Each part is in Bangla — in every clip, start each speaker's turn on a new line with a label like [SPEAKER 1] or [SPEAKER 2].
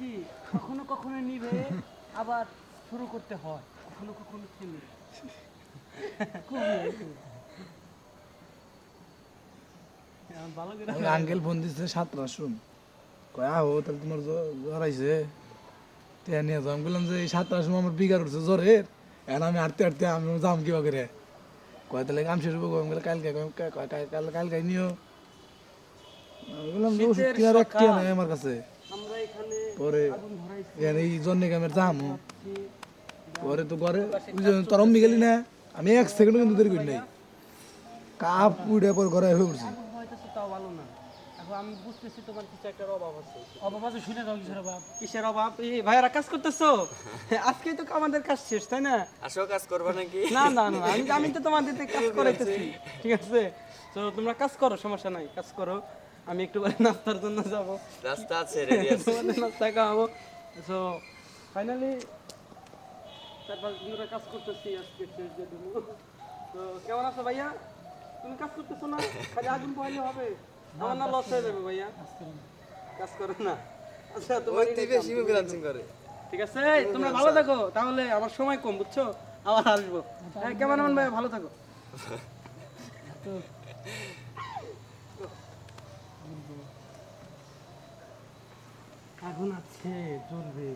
[SPEAKER 1] কি? কখনো কখনো নিভে আবার শুরু করতে হয়। কখনো কখনো থেমে
[SPEAKER 2] আঙ্কেল ফোন দিচ্ছে কয় আহো তাহলে তোমার জ্বর- আইছে? তে নিয়ে বললাম যে এই আমার বিকার উঠছে জ্বরের। এখন আমি হাঁটতে হাঁটতে আমি যাম কিবা করে। কয় তাহলে কাম শেষ হব আমি বলে কালকে কালকে নিও। বললাম আমার কাছে। পরে এই জন্য আমি যামো পরে তো অম্মি গেলি না? আমি এক সেকেন্ড কিন্তু দেরি করি নাই। কাপ উড়ে পর ঘরে হয়ে পড়ছি।
[SPEAKER 1] আগুন হয়তো তাও ভালো না। এখন আমি বুঝতেছি তোমার কিছু একটা অভাব আছে। অভাব আছে শুনে দাও কিসের অভাব। কিসের অভাব? এই ভাইয়ারা কাজ করতেছো? আজকেই তো আমাদের কাজ শেষ তাই না?
[SPEAKER 3] আসো কাজ করবা নাকি?
[SPEAKER 1] না না না আমি আমি তো তোমাদের কাজ করাইতেছি। ঠিক আছে? তো তোমরা কাজ করো সমস্যা নাই কাজ করো। আমি একটু পরে নাস্তার জন্য যাব।
[SPEAKER 3] রাস্তা আছে রেডি আছে।
[SPEAKER 1] নাস্তা খাওয়াবো। তো ফাইনালি চার পাঁচ দিন ধরে কাজ করতেছি আজকে শেষ যে দিন তো কেমন আছো ভাইয়া? তুমি কাজ করতেছো না? খালি আগুন পাইলে হবে। আমার না লস হয়ে যাবে ভাইয়া। কাজ করো না। আচ্ছা তোমার
[SPEAKER 3] বেশি ফ্রিল্যান্সিং করে।
[SPEAKER 1] ঠিক আছে? তোমরা ভালো থাকো তাহলে আমার সময় কম বুঝছ? আবার আসব। হ্যাঁ কেমন ভাই ভালো থাকো। আগুন আছে জ্বলবে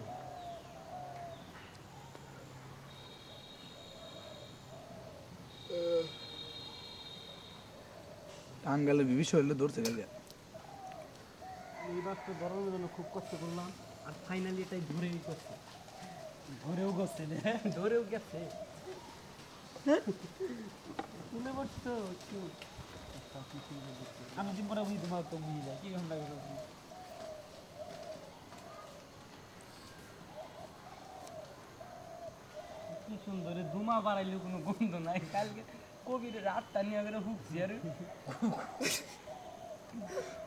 [SPEAKER 2] বিবি শরীরে ধরছে গেলে।
[SPEAKER 1] এইবার তো গরমের জন্য খুব কষ্ট করলাম আর ফাইনালি এটাই ধরেই গেছে। ধরেও গেছে রে ধরেও গেছে। তুলে পড়ছো আমি বুঝি তোমার তো বুঝি যায় কি ঘণ্টা গেছে কি সুন্দর এ ধুমা বাড়াইলেও কোনো গন্ধ নাই। কালকে কোভিড রাতটা নিয়ে করে হুকছি আর।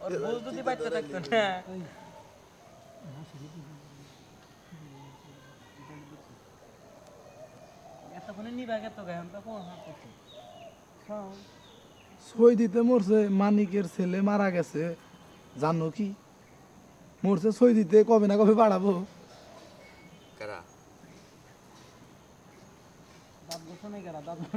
[SPEAKER 1] ওর বউ যদি বাচ্চা থাকতো না। এতক্ষণে নিবা গেত গায়ে আমরা কোন হাত করছি
[SPEAKER 2] সই দিতে মরছে মানিকের ছেলে মারা গেছে। জানো কি? মরছে সই দিতে কবে না কবে বাড়াবো।
[SPEAKER 3] কারা?
[SPEAKER 1] দাঁত গোছানো গেলা দাঁত